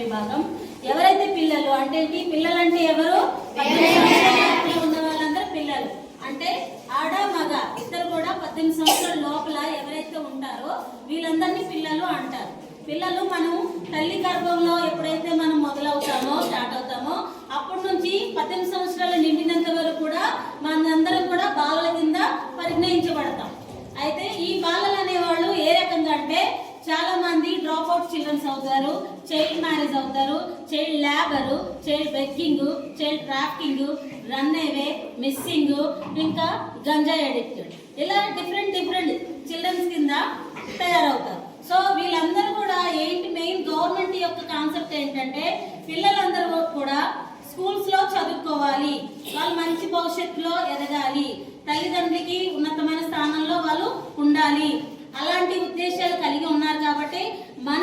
విభాగం. ఎవరైతే పిల్లలు అంటే ఏంటి? పిల్లలంటే ఎవరు? ఉన్న వాళ్ళందరూ పిల్లలు. అంటే ఆడ మగ ఇద్దరు కూడా పద్దెనిమిది సంవత్సరాల లోపల ఎవరైతే ఉంటారో వీళ్ళందరినీ పిల్లలు అంటారు. పిల్లలు మనం తల్లి గర్భంలో ఎప్పుడైతే మనం మొదలవుతామో స్టార్ట్ అవుతామో అప్పటి నుంచి పద్దెనిమిది సంవత్సరాలు నిండినంత వరకు కూడా మనందరం కూడా బాలల కింద పరిగణించబడతాం అయితే ఈ బాలలు అనేవాళ్ళు ఏ రకంగా అంటే చాలా మంది డ్రాప్ అవుట్ చిల్డ్రన్స్ అవుతారు చైల్డ్ మ్యారేజ్ అవుతారు child labour child begging child trafficking run away missing ఇంకా గంజాయి అడిక్టెడ్ ఇలా డిఫరెంట్ డిఫరెంట్ చిల్డ్రన్స్ కింద తయారవుతారు. సో వీళ్ళందరూ కూడా ఏంటి మెయిన్ గవర్నమెంట్ యొక్క కాన్సెప్ట్ ఏంటంటే పిల్లలందరూ కూడా స్కూల్స్లో చదువుకోవాలి. వాళ్ళు మంచి భవిష్యత్తులో ఎదగాలి. తల్లిదండ్రులకి ఉన్నతమైన స్థానంలో వాళ్ళు ఉండాలి. అలాంటి ఉద్దేశాలు కలిగి ఉన్నారు కాబట్టి మన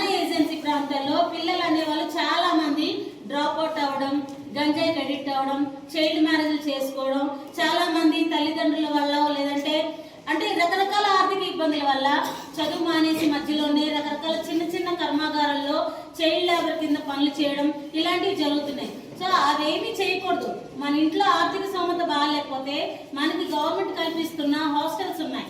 పిల్లలు అనేవాళ్ళు చాలా మంది డ్రాప్ అవుట్ అవ్వడం గంజాయి అడిక్ట్ అవ్వడం చైల్డ్ మ్యారేజ్ చేసుకోవడం చాలా మంది తల్లిదండ్రుల వల్ల లేదంటే అంటే రకరకాల ఆర్థిక ఇబ్బందుల వల్ల చదువు మానేసి మధ్యలోనే రకరకాల చిన్న చిన్న కర్మాగారాల్లో చైల్డ్ లేబర్ కింద పనులు చేయడం ఇలాంటివి జరుగుతున్నాయి. సో అదేమీ చేయకూడదు. మన ఇంట్లో ఆర్థిక స్తోమత బాగాలేకపోతే మనకి గవర్నమెంట్ కల్పిస్తున్న హాస్టల్స్ ఉన్నాయి.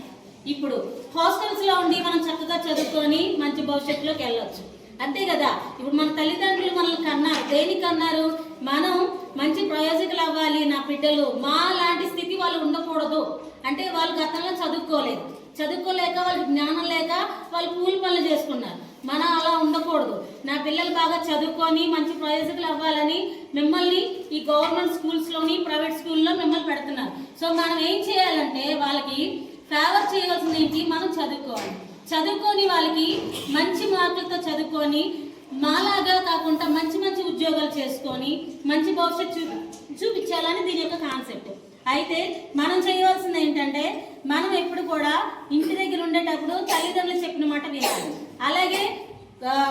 ఇప్పుడు హాస్టల్స్లో ఉండి మనం చక్కగా చదువుకొని మంచి భవిష్యత్తులోకి వెళ్ళొచ్చు. అంతే కదా? ఇప్పుడు మన తల్లిదండ్రులు మనల్ని కన్నారు. దేనికి అన్నారు? మనం మంచి ప్రయోజకులు అవ్వాలి నా బిడ్డలు. మా లాంటి స్థితి వాళ్ళు ఉండకూడదు. అంటే వాళ్ళు గతంలో చదువుకోలేదు. చదువుకోలేక వాళ్ళకి జ్ఞానం లేక వాళ్ళు కూలి పనులు చేసుకున్నారు. మనం అలా ఉండకూడదు. నా పిల్లలు బాగా చదువుకొని మంచి ప్రయోజకులు అవ్వాలని మిమ్మల్ని ఈ గవర్నమెంట్ స్కూల్స్లోని ప్రైవేట్ స్కూల్లో మిమ్మల్ని పెడుతున్నారు. సో మనం ఏం చేయాలంటే వాళ్ళకి ఫేవర్ చేయవలసింది ఏంటి? మనం చదువుకోవాలి. చదువుకొని వాళ్ళకి మంచి మార్కులతో చదువుకొని మాలాగా కాకుండా మంచి మంచి ఉద్యోగాలు చేసుకొని మంచి భవిష్యత్తు చూ చూపించాలని దీని యొక్క కాన్సెప్ట్ అయితే మనం చేయవలసింది ఏంటంటే మనం ఎప్పుడు కూడా ఇంటి దగ్గర ఉండేటప్పుడు తల్లిదండ్రులు చెప్పిన మాట వినాలి. అలాగే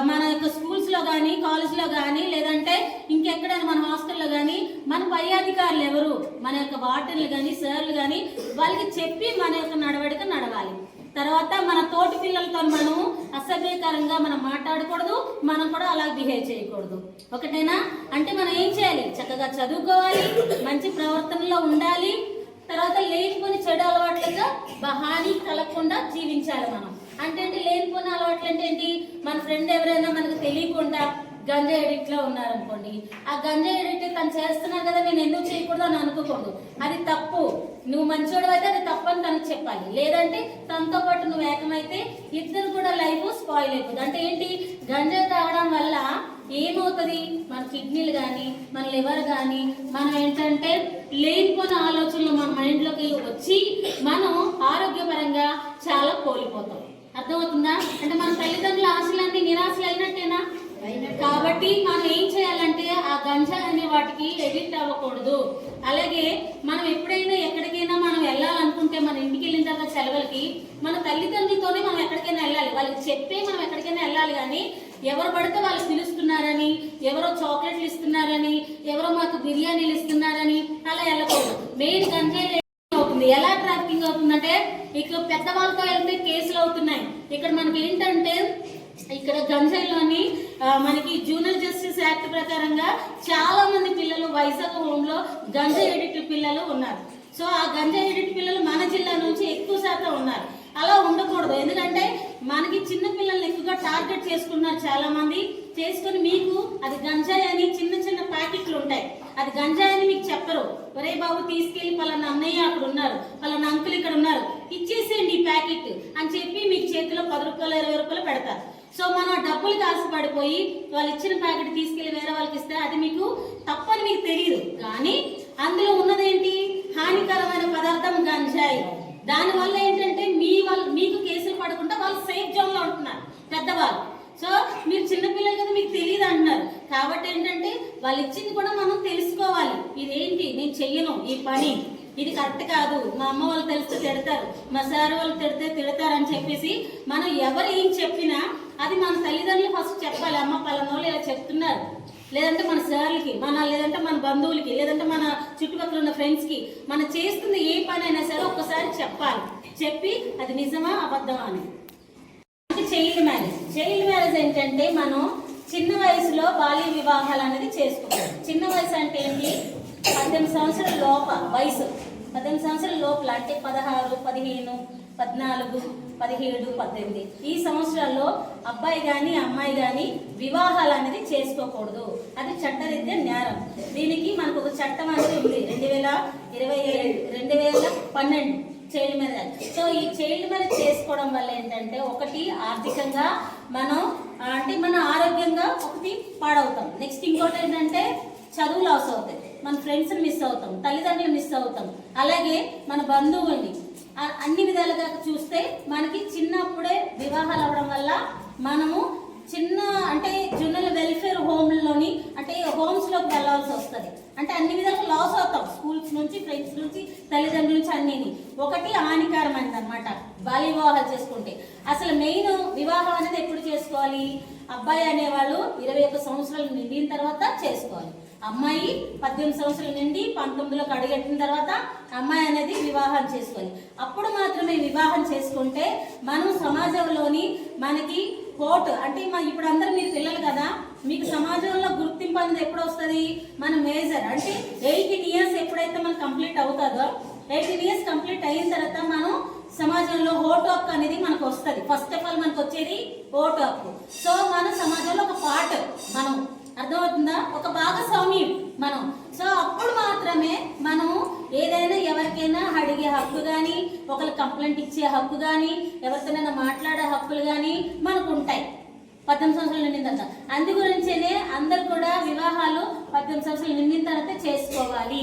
మన యొక్క స్కూల్స్లో కానీ కాలేజ్లో కానీ లేదంటే ఇంకెక్కడైనా మన హాస్టల్లో కానీ మన పై అధికారులు ఎవరు? మన యొక్క వాటర్లు కానీ సార్లు కానీ వాళ్ళకి చెప్పి మన యొక్క నడవడిక నడవాలి. తర్వాత మన తోటి పిల్లలతో మనం అసభ్యకరంగా మనం మాట్లాడకూడదు మనం కూడా అలా బిహేవ్ చేయకూడదు. ఒకటేనా? అంటే మనం ఏం చేయాలి? చక్కగా చదువుకోవాలి మంచి ప్రవర్తనలో ఉండాలి తర్వాత లేనిపోని చెడు అలవాట్లుగా హాని కలగకుండా జీవించాలి మనం. అంటే ఏంటి? లేనిపోని అలవాట్లు అంటే ఏంటి? మన ఫ్రెండ్ ఎవరైనా మనకు తెలియకుండా గంజా ఎడిక్ట్లో ఉన్నారనుకోండి. ఆ గంజా ఎడిక్ట్ తను చేస్తున్నా కదా నేను ఎందుకు చేయకూడదు అని అనుకోకూడదు. అది తప్పు. నువ్వు మంచోడు అయితే అది తప్పని తనకు చెప్పాలి. లేదంటే తనతో పాటు నువ్వు ఏకమైతే ఇద్దరు కూడా లైఫ్ స్పాయిల్ అయిపోతుంది అంటే ఏంటి? గంజా తాగడం వల్ల ఏమవుతుంది? మన కిడ్నీలు కానీ మన లివర్ కానీ మనం ఏంటంటే లేనిపోయిన ఆలోచనలు మన మైండ్లోకి వచ్చి మనం ఆరోగ్యపరంగా చాలా కోల్పోతాం. అర్థమవుతుందా? అంటే మన తల్లిదండ్రుల ఆశలన్నీ నిరాశలు అయినట్టేనా? కాబట్టి మనం ఏం చేయాలంటే ఆ గంజా అనే వాటికి ఎడిక్ట్ అవ్వకూడదు. అలాగే మనం ఎప్పుడైనా ఎక్కడికైనా మనం వెళ్ళాలనుకుంటే మన ఇంటికి వెళ్ళిన తర్వాత సెలవులకి మన తల్లిదండ్రులతోనే మనం ఎక్కడికైనా వెళ్ళాలి. వాళ్ళకి చెప్పే మనం ఎక్కడికైనా వెళ్ళాలి కానీ ఎవరు పడితే వాళ్ళు పిలుస్తున్నారని ఎవరో చాక్లెట్లు ఇస్తున్నారని ఎవరో మాకు బిర్యానీలు ఇస్తున్నారని అలా వెళ్ళకూడదు. మెయిన్ గంజాయి అవుతుంది? ఎలా ట్రాఫికింగ్ అవుతుందంటే ఇక్కడ పెద్దవాళ్ళతో వెళ్తే కేసులు అవుతున్నాయి. ఇక్కడ మనకి ఏంటంటే ఇక్కడ గంజాయిలోని మనకి జూనియర్ జస్టిస్ యాక్ట్ ప్రకారంగా చాలా మంది పిల్లలు వైజాగ్ హోమ్ గంజా ఎడిట్ పిల్లలు ఉన్నారు. సో ఆ గంజా ఎడిట్ పిల్లలు మన జిల్లా నుంచి ఎక్కువ శాతం ఉన్నారు. అలా ఉండకూడదు. ఎందుకంటే మనకి చిన్న పిల్లల్ని ఎక్కువగా టార్గెట్ చేసుకున్నారు చాలా మంది చేసుకుని మీకు అది గంజాయి అని చిన్న చిన్న ప్యాకెట్లు ఉంటాయి. అది గంజాయి అని మీకు చెప్పరు. ఒరే బాబు తీసుకెళ్ళి పలానా అన్నయ్య అక్కడ ఉన్నారు. పలానా అంకుల్ ఇక్కడ ఉన్నారు. ఇచ్చేసేయండి ఈ ప్యాకెట్ అని చెప్పి మీకు చేతిలో పది రూపాయలు ఇరవై రూపాయలు పెడతారు. సో మనం డబ్బులకి ఆశపడిపోయి వాళ్ళు ఇచ్చిన ప్యాకెట్ తీసుకెళ్ళి వేరే వాళ్ళకి ఇస్తే అది మీకు తప్పని మీకు తెలియదు కానీ అందులో ఉన్నదేంటి? హానికరమైన పదార్థం గంజాయి. దానివల్ల ఏంటంటే మీ వాళ్ళు మీకు కేసులు పడకుండా వాళ్ళు సేఫ్ జోన్లో ఉంటున్నారు పెద్దవాళ్ళు. సో మీరు చిన్నపిల్లలు కదా మీకు తెలియదు అంటున్నారు. కాబట్టి ఏంటంటే వాళ్ళు ఇచ్చింది కూడా మనం తెలుసుకోవాలి. ఇదేంటి? నేను చెయ్యను ఈ పని. ఇది కరెక్ట్ కాదు. మా అమ్మ వాళ్ళు తెలిస్తే తిడతారు. మా సార్ వాళ్ళు తిడితే తిడతారు అని చెప్పేసి మనం ఎవరు ఏం చెప్పినా అది మన తల్లిదండ్రులు ఫస్ట్ చెప్పాలి. అమ్మ పలానోళ్ళు ఇలా చెప్తున్నారు. లేదంటే మన సార్లకి మన లేదంటే మన బంధువులకి లేదంటే మన చుట్టుపక్కల ఉన్న ఫ్రెండ్స్కి మనం చేస్తున్న ఏ పని అయినా సరే ఒక్కసారి చెప్పాలి. చెప్పి అది నిజమా అబద్ధమా అని. అంటే చైల్డ్ మ్యారేజ్ చైల్డ్ మ్యారేజ్ ఏంటంటే మనం చిన్న వయసులో బాల్య వివాహాలు అనేది చేసుకుంటాం. చిన్న వయసు అంటే ఏంటి? పద్దెనిమిది సంవత్సరాల లోప వయసు. పద్దెనిమిది సంవత్సరాల లోపల అంటే పదహారు పదిహేను పద్నాలుగు పదిహేడు పద్దెనిమిది. ఈ సంవత్సరాల్లో అబ్బాయి కానీ అమ్మాయి కానీ వివాహాలు అనేది చేసుకోకూడదు. అది చట్టరీత్యా నేరం. దీనికి మనకు ఒక చట్టం అనేది ఉంది. రెండు వేల ఇరవై రెండు వేల పన్నెండు చైల్డ్ మ్యారేజ్ సో ఈ చైల్డ్ మ్యారేజ్ చేసుకోవడం వల్ల ఏంటంటే ఒకటి ఆర్థికంగా మనం అంటే మన ఆరోగ్యంగా ఒకటి పాడవుతాం. నెక్స్ట్ ఇంకోటి ఏంటంటే చదువు లాస్ అవుతాయి. మన ఫ్రెండ్స్ని మిస్ అవుతాం. తల్లిదండ్రులు మిస్ అవుతాం. అలాగే మన బంధువుల్ని అన్ని విధాలుగా చూస్తే మనకి చిన్నప్పుడే వివాహాలు అవ్వడం వల్ల మనము చిన్న అంటే జనరల్ వెల్ఫేర్ హోమ్లోని అంటే హోమ్స్లోకి వెళ్ళాల్సి వస్తుంది. అంటే అన్ని విధాలుగా లాస్ అవుతాం. స్కూల్స్ నుంచి ఫ్రెండ్స్ నుంచి తల్లిదండ్రుల నుంచి అన్నిని. ఒకటి హానికరమైనది అనమాట బాల్య వివాహాలు చేసుకుంటే. అసలు మెయిన్ వివాహం అనేది ఎప్పుడు చేసుకోవాలి? అబ్బాయి అనేవాళ్ళు ఇరవై ఒక్క సంవత్సరాలు నిండిన తర్వాత చేసుకోవాలి. అమ్మాయి పద్దెనిమిది సంవత్సరాల నుండి పంతొమ్మిదిలోకి అడుగెట్టిన తర్వాత అమ్మాయి అనేది వివాహం చేసుకోవాలి అప్పుడు మాత్రమే వివాహం చేసుకుంటే మనం సమాజంలోని మనకి కోట్ అంటే మా ఇప్పుడు అందరు మీరు పిల్లలు కదా మీకు సమాజంలో గుర్తింపు అనేది ఎప్పుడు వస్తుంది? మన మేజర్ అంటే ఎయిటీన్ ఇయర్స్ ఎప్పుడైతే మనకు కంప్లీట్ అవుతుందో ఎయిటీన్ ఇయర్స్ కంప్లీట్ అయిన తర్వాత మనం సమాజంలో ఓటు హక్కు అనేది మనకు వస్తుంది. ఫస్ట్ ఆఫ్ ఆల్ మనకు వచ్చేది ఓటు హక్కు. సో మన సమాజంలో ఒక పార్ట్ మనం అర్థమవుతుందా? ఒక భాగస్వామ్యం మనం. సో అప్పుడు మాత్రమే మనం ఏదైనా ఎవరికైనా అడిగే హక్కు కానీ ఒకరు కంప్లైంట్ ఇచ్చే హక్కు కానీ ఎవరితోనైనా మాట్లాడే హక్కులు కానీ మనకు ఉంటాయి పద్దెనిమిది సంవత్సరాలు నిండిన తర్వాత అందు గురించేనే అందరు కూడా వివాహాలు పద్దెనిమిది సంవత్సరాలు నిండిన తర్వాత చేసుకోవాలి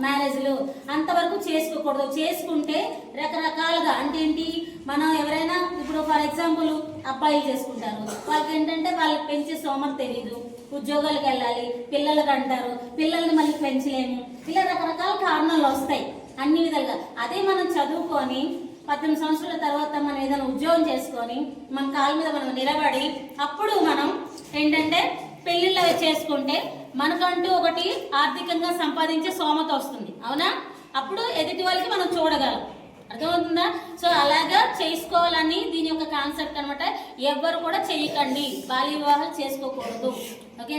మ్యారేజ్లు అంతవరకు చేసుకోకూడదు. చేసుకుంటే రకరకాలుగా అంటే ఏంటి? మనం ఎవరైనా ఇప్పుడు ఫర్ ఎగ్జాంపుల్ అబ్బాయిలు చేసుకుంటారు. వాళ్ళకి ఏంటంటే వాళ్ళకి పెంచే సోమర్ తెలియదు ఉద్యోగాలకు వెళ్ళాలి పిల్లలకు అంటారు. పిల్లల్ని మళ్ళీ పెంచలేము. ఇలా రకరకాల కారణాలు వస్తాయి. అన్ని విధాలుగా. అదే మనం చదువుకొని పద్దెనిమిది సంవత్సరాల తర్వాత మనం ఏదైనా ఉద్యోగం చేసుకొని మన కాళ్ళ మీద మనం నిలబడి అప్పుడు మనం ఏంటంటే పెళ్ళిళ్ళు చేసుకుంటే మనకంటూ ఒకటి ఆర్థికంగా సంపాదించే సోమత వస్తుంది. అవునా? అప్పుడు ఎదుటి వాళ్ళకి మనం చూడగలం. అర్థమవుతుందా? సో అలాగా చేసుకోవాలని దీని యొక్క కాన్సెప్ట్ అనమాట ఎవ్వరు కూడా చేయకండి బాల్య వివాహాలు చేసుకోకూడదు. ఓకే